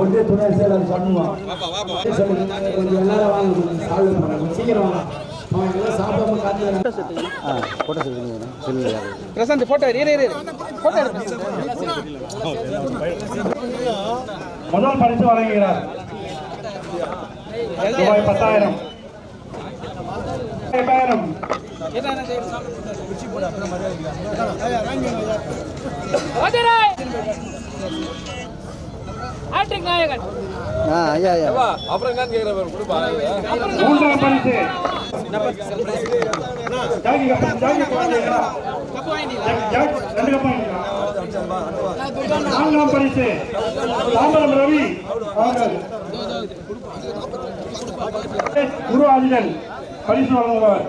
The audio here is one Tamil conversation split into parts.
ஒன்றிய துணை செயலர் பண்ணுவான் கொஞ்சம் எல்லாரும் வாங்க கொஞ்சம் சால்வ் பண்ணுங்க சீக்கிரம் வாங்க. அவன் எல்லாம் சாப்பிடாம காத்து ஆ ஃபோட்டோ செல்லுங்க செல்லு பிரசாந்த் போட்டோ முதல் பரிசு வழங்குகிறார். ரூபாய் பத்தாயிரம். ஐந்தாயிரம் ஹாட்ரிக் நாயகன். ஆ ஐயா ஐயா. மூன்றாம் பரிசு ஜாகி கப்பு ஜாகி கப்பு ஜாகி, ரெண்டு கப்பு. நான்காம் பரிசு. தாம்பரம் ரவி குரு ஆதிதன் பரிசு வழங்குவார்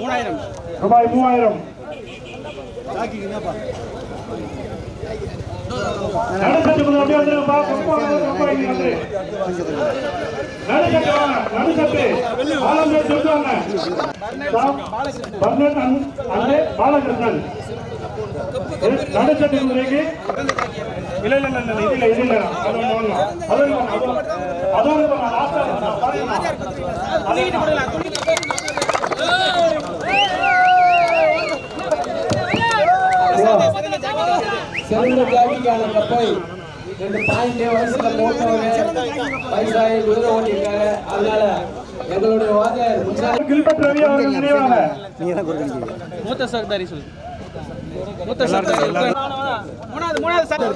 மூணாயிரம். ரூபாய் மூவாயிரம். நடுசட்டு கொஞ்சம் அப்படியே வந்துருங்கப்பா. கப்பு வாங்க, சொல்லுவாங்க. அங்கே பாலகிருஷ்ணன். முறைக்கு இல்ல இல்ல இல்ல இல்ல, இது இல்ல அது ஒண்ணு ஒண்ணு அது ஒண்ணு. அது ஒண்ணு பாருங்க. சிறந்த ஜாதிக்கான கப்பை ரெண்டு பாயிண்ட் வயசுல போட்டவங்க. வயசாகி குதிரை ஓட்டிருக்காங்க அதனால எங்களுடைய வாத்தியார் முன்னாடி கில்பர்ட் ரவி அவர்கள் நினைவாக. நீங்கள் தான் கொடுக்குறீங்க மூத்த சர்தாரி சொல்லு. மூத்த சர்தாரி மூணாவது சார்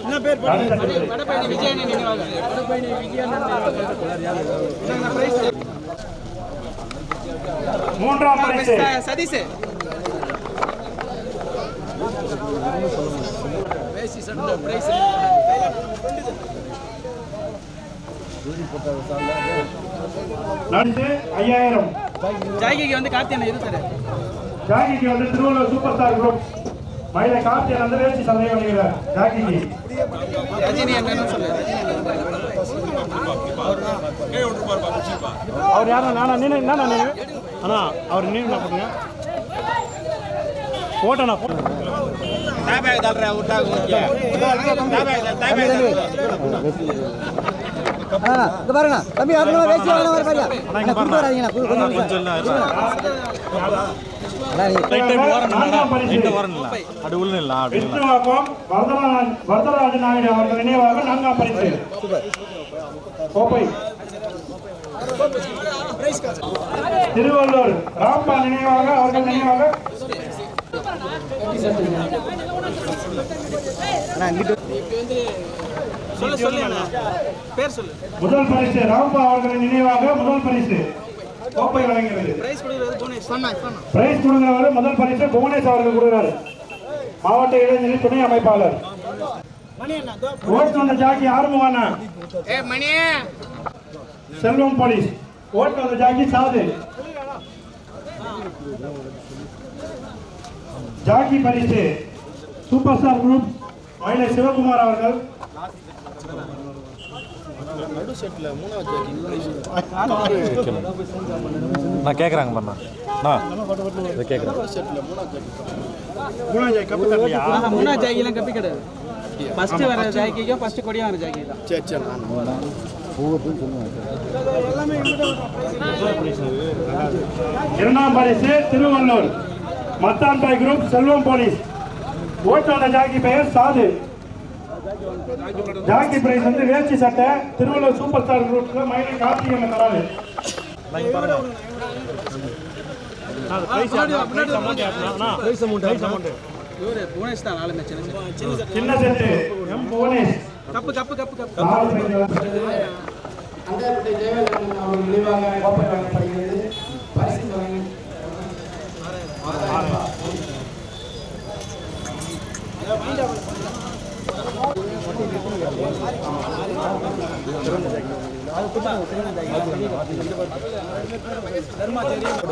என்ன பேர் வடபழனி விஜயன் நினைவாக விஜயன் மூன்றாம் பரிசு சதீஷ்? நண்டு ஐயாயிரம். ஜாகிக்கு வந்து கார்த்தியன் இரு சார்? ஜாகிக்கு வந்து Thiruvalluvar super star group Mylai Karthiyan வந்து வேசி சந்தை வருகிறார் ஜாகிக்கு. ரஜினி என்னன்னு சொல்லு அவர் யாரும் நானா நீ என்ன நீ அண்ணா அவர் நீ என்ன பண்ணுங்க போட்டோண்ணா ஆ இங்க பாருங்க. தம்பி வரணும் வேஸ்ட் வாங்க வர பாரியா அண்ணா குடுத்து குடு கொஞ்சம் நான்காம் பரிசு விஷ்ணுவாக்கம் வரதராஜ் வரதராஜ நாயுடு அவர்கள் நினைவாக நான்காம் பரிசு. கோப்பை. திருவள்ளூர் ராம்பா நினைவாக அவர்கள் நினைவாக சொல்லு சொல்லு அண்ணா. பேர் சொல்லு முதல் பரிசு ராம்பா அவர்களின் நினைவாக முதல் பரிசு கோப்பை வழங்குகிறது. பிரைஸ் கொடுக்குறது புவனேஷ் பிரைஸ் கொடுக்கிறவர் முதல் பரிசு புவனேஷ் அவர்கள் கொடுக்கிறார். மாவட்ட இளைஞரணி துணை அமைப்பாளர். ஓட்டு வந்த ஜாக்கி ஆரம்பமான செல்வம் போலீஸ். ஓட்டு வந்த ஜாக்கி சாது. ஜாக்கி பரிசு super star group Mylai Sivakumar அவர்கள். நான் கேட்குறாங்க பண்ணா. நான் இதை கேட்குறேன் ஆஹா, மூணா ஜாகிலாம் கப்பி கிடையாது. ஃபர்ஸ்ட் வர ஜாக்கிக்கும் ஃபர்ஸ்ட் கொடியா வர ஜாக்கி தான் இரண்டாம் பரிசு திருவள்ளூர். மத்தான்பாய் குரூப் செல்வம் போலீஸ். ஓட்டு வந்த ஜாக்கி பெயர் சாது. ஜாக்கி பிரைஸ் வந்து வேஷ்டி சட்டை திருவள்ளூர் சூப்பர் ஸ்டார் குரூப்ல மயிலை கார்த்திகை தராது. சின்ன சின்ன சின்ன set M Bhuvanesh cup cup. நினைவாக வழங்கப்படுகிறது பரிசு வழங்கி நான் மாலை மாலை மாலை அவர் வந்து நம்ம மயிலம் காட்டில் என்னன்னா கோப்பை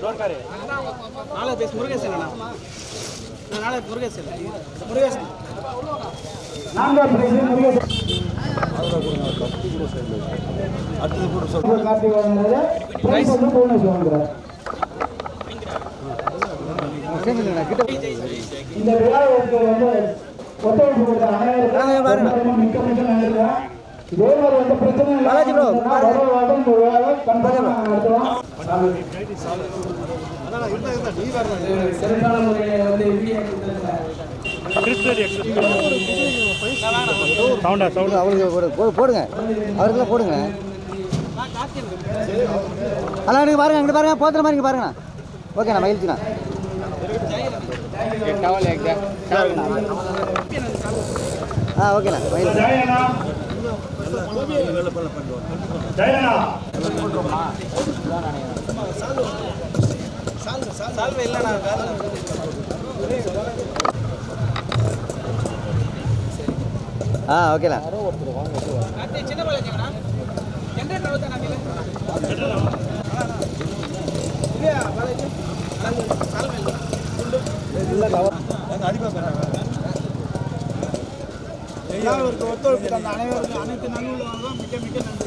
பண்ணிடு நாளை பேச அண்ணா. நான் நாளை வந்து புவனேஸ்வர் வாங்குறார் இந்த விழாவிற்கு வந்து ஒத்துழைப்பு கொடுத்த அனைவருக்கும் மிக்க மிக்க நன்றி இதே மாதிரி வந்து பிரச்சனை பாலாஜி நடத்துவோம் சிறப்பான முறையில் வந்து வீடியோ சவுண்டா சவுண்டா. அவருக்கு போடு- போ- போடுங்க. அவருக்குலாம் போடுங்க. அண்ணா நீங்கள் பாருங்க அங்கிட்டு பாருங்க போத்துற மாதிரி இங்கே பாருங்கண்ணா ஓகேண்ணா மகிழ்ச்சிண்ணா. ஆ ஓகேண்ணா மகிழ்ச்சி ஜெயனா ஜெயனா சால்வை இல்லைண்ணா ஆ. ஓகேண்ணா கார்த்தி இல்லையா பாலாஜி சால்வை எல்லாருக்கும் ஒத்துழைப்பு தந்த அனைவருக்கும் அனைத்து நல்வுள்ளவர்களும் மிக்க மிக்க நன்றி.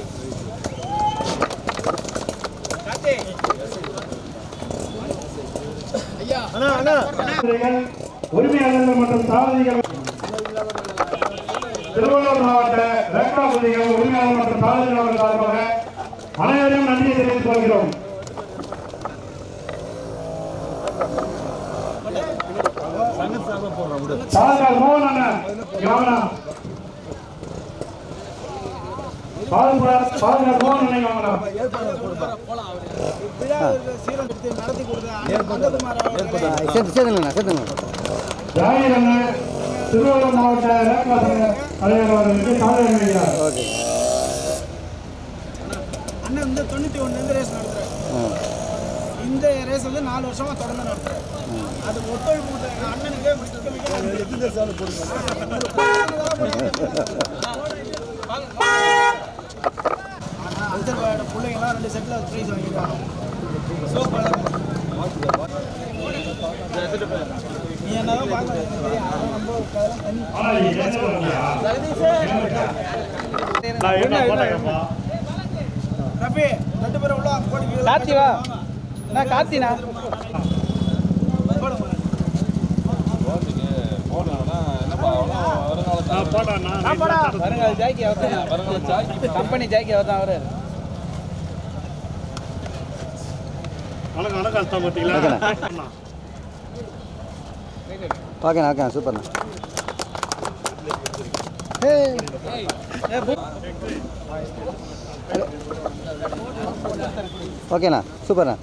உரிமையாளர்கள் மற்றும் சாதனைகள் திருவள்ளூர் மாவட்ட ரேக்டாபதிகள் உரிமையாளர் மற்றும் சாதனையாளர்கள் சார்பாக அனைவரையும் நன்றியை தெரிவித்துக் கொள்கிறோம். சாதனை மோகன் அண்ணன் திருவள்ளூர் மாவட்ட ரேக்டாபதி தலைவர் அவர்களுக்கு சாதனை அளிக்கிறார் ஓகே அண்ணன் வந்து தொண்ணூற்றி ஒன்றுலேருந்து ரேஸ் நடத்துறாரு. இந்த ரேஸ் வந்து நாலு வருஷமா தொடர்ந்து நடத்துறாரு. அது ஒத்துழைப்பு கொடுத்த எங்க அண்ணனுக்கு ஆனா, அல்சர்வாயோட பிள்ளைங்கலாம் ரெண்டு செட்டில் ப்ரைஸ் வாங்கியிருக்காங்க. சோப் நீ என்னதான் பார்க்க நம்ம தண்ணி ஆனா நீ என்ன பண்ணியா? நான் என்ன போட்டேன்ப்பா? ரஃபி ரெண்டு பேரும் உள்ள வாங்க, கோடி கீழே கார்த்தி வா. நான் கார்த்தினா? நான் போட்டேன்னா, நான் வருங்கால ஜாக்கி அவர் கம்பெனி ஜாக்கி அவர் தான் அவரு. வணக்கம் வணக்கம் அஸ்தா பார்த்தீங்களா ஓகேண்ணா சூப்பர்ண்ணா. ஓகேண்ணா சூப்பர்ண்ணா.